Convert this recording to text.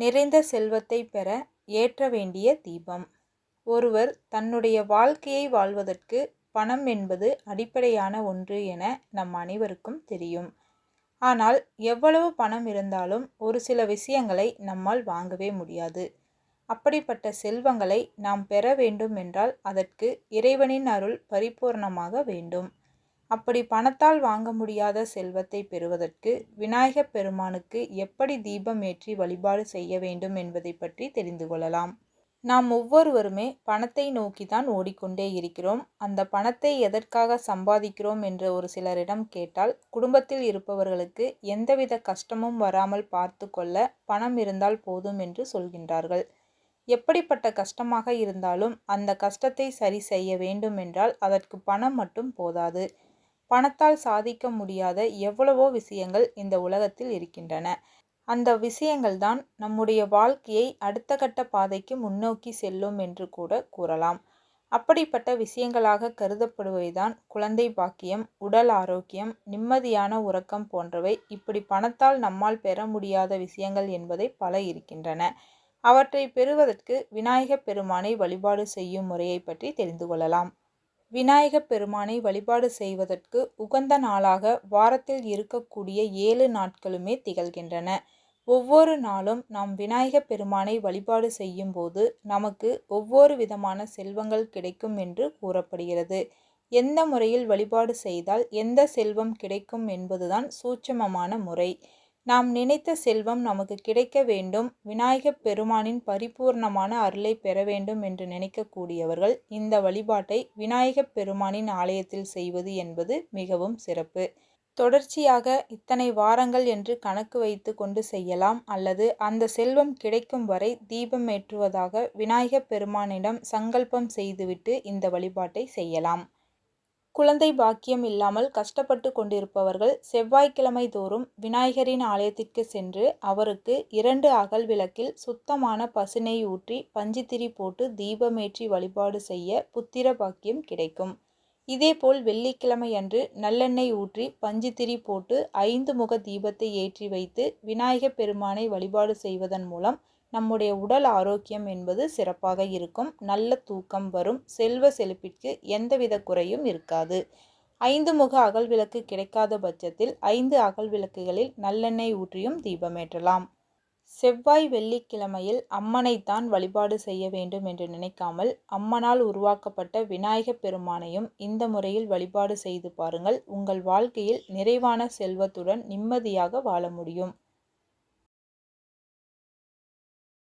நிறைந்த செல்வத்தை பெற ஏற்ற வேண்டிய தீபம். ஒருவர் தன்னுடைய வாழ்க்கையை வாழ்வதற்கு பணம் என்பது அடிப்படையான ஒன்று என நம் அனைவருக்கும் தெரியும். ஆனால் எவ்வளவு பணம் இருந்தாலும் ஒரு சில விஷயங்களை நம்மால் வாங்கவே முடியாது. அப்படிப்பட்ட செல்வங்களை நாம் பெற வேண்டும் என்றால் அதற்கு இறைவனின் அருள் பரிபூர்ணமாக வேண்டும். அப்படி பணத்தால் வாங்க முடியாத செல்வத்தை பெறுவதற்கு விநாயகப் பெருமானுக்கு எப்படி தீபம் ஏற்றி வழிபாடு செய்ய வேண்டும் என்பதை பற்றி தெரிந்து கொள்ளலாம். நாம் ஒவ்வொருவருமே பணத்தை நோக்கி தான் ஓடிக்கொண்டே இருக்கிறோம். அந்த பணத்தை எதற்காக சம்பாதிக்கிறோம் என்று ஒரு சிலரிடம் கேட்டால் குடும்பத்தில் இருப்பவர்களுக்கு எந்தவித கஷ்டமும் வராமல் பார்த்து கொள்ள பணம் இருந்தால் போதும் என்று சொல்கின்றார்கள். எப்படிப்பட்ட கஷ்டமாக இருந்தாலும் அந்த கஷ்டத்தை சரி செய்ய வேண்டும் என்றால் அதற்கு பணம் மட்டும் போதாது. பணத்தால் சாதிக்க முடியாத எவ்வளவோ விஷயங்கள் இந்த உலகத்தில் இருக்கின்றன. அந்த விஷயங்கள் தான் நம்முடைய வாழ்க்கையை அடுத்த கட்ட பாதைக்கு முன்னோக்கி செல்லும் என்று கூட கூறலாம். அப்படிப்பட்ட விஷயங்களாக கருதப்படுவதுதான் குழந்தை பாக்கியம் உடல் ஆரோக்கியம் நிம்மதியான உறக்கம் போன்றவை. இப்படி பணத்தால் நம்மால் பெற முடியாத விஷயங்கள் என்பதை பல இருக்கின்றன. அவற்றை பெறுவதற்கு விநாயகப் பெருமானை வழிபாடு செய்யும் முறையை பற்றி தெரிந்து கொள்ளலாம். விநாயகப் பெருமானை வழிபாடு செய்வதற்கு உகந்த நாளாக வாரத்தில் இருக்கக்கூடிய ஏழு நாட்களுமே திகழ்கின்றன. ஒவ்வொரு நாளும் நாம் விநாயகப் பெருமானை வழிபாடு செய்யும் போது நமக்கு ஒவ்வொரு விதமான செல்வங்கள் கிடைக்கும் என்று கூறப்படுகிறது. எந்த முறையில் வழிபாடு செய்தால் எந்த செல்வம் கிடைக்கும் என்பதுதான் சூட்சமமான முறை. நாம் நினைத்த செல்வம் நமக்கு கிடைக்க வேண்டும். விநாயகப் பெருமானின் பரிபூர்ணமான அருளை பெற வேண்டும் என்று நினைக்கக்கூடியவர்கள் இந்த வழிபாட்டை விநாயகப் பெருமானின் ஆலயத்தில் செய்வது என்பது மிகவும் சிறப்பு. தொடர்ச்சியாக இத்தனை வாரங்கள் என்று கணக்கு வைத்து கொண்டு செய்யலாம் அல்லது அந்த செல்வம் கிடைக்கும் வரை தீபம் ஏற்றுவதாக விநாயகப் பெருமானிடம் சங்கல்பம் செய்துவிட்டு இந்த வழிபாட்டை செய்யலாம். குழந்தை பாக்கியம் இல்லாமல் கஷ்டப்பட்டு கொண்டிருப்பவர்கள் செவ்வாய்க்கிழமை தோறும் விநாயகரின் ஆலயத்திற்கு சென்று அவருக்கு இரண்டு அகல் விளக்கில் சுத்தமான பசுனை ஊற்றி பஞ்சுத்திரி போட்டு தீபமேற்றி வழிபாடு செய்ய புத்திர பாக்கியம் கிடைக்கும். இதேபோல் வெள்ளிக்கிழமை அன்று நல்லெண்ணெய் ஊற்றி பஞ்சுத்திரி போட்டு ஐந்து முக தீபத்தை ஏற்றி வைத்து விநாயகப் பெருமானை வழிபாடு செய்வதன் மூலம் நம்முடைய உடல் ஆரோக்கியம் என்பது சிறப்பாக இருக்கும். நல்ல தூக்கம் வரும். செல்வ செழிப்பிற்கு எந்தவித குறையும் இருக்காது. ஐந்து முக அகல் விளக்கு கிடைக்காத பட்சத்தில் ஐந்து அகல் விளக்குகளில் நல்லெண்ணெய் ஊற்றியும் தீபமேற்றலாம் செவ்வாய் வெள்ளிக்கிழமையில் அம்மனைத்தான் வழிபாடு செய்ய வேண்டும் என்று நினைக்காமல் அம்மனால் உருவாக்கப்பட்ட விநாயகப் பெருமானையும் இந்த முறையில் வழிபாடு செய்து பாருங்கள். உங்கள் வாழ்க்கையில் நிறைவான செல்வத்துடன் நிம்மதியாக வாழ முடியும்.